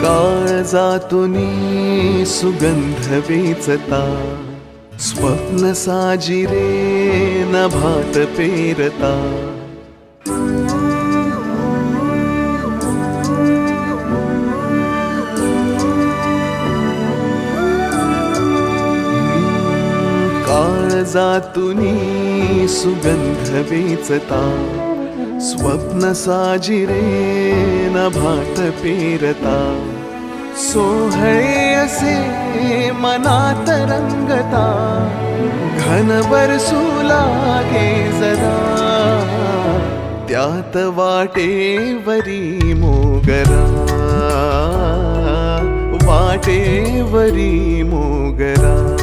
काळजातुनी सुगंध वेचता. स्वप्न साजिरे नभात पेरता. काळजातुनी सुगंध वेचता. स्वप्न साजिरे नभात पेरता। सोहळे असे मनात रंगता। घनवर सुलागे जरा। त्यात वाटेवरी मोगरा। वाटेवरी मोगरा।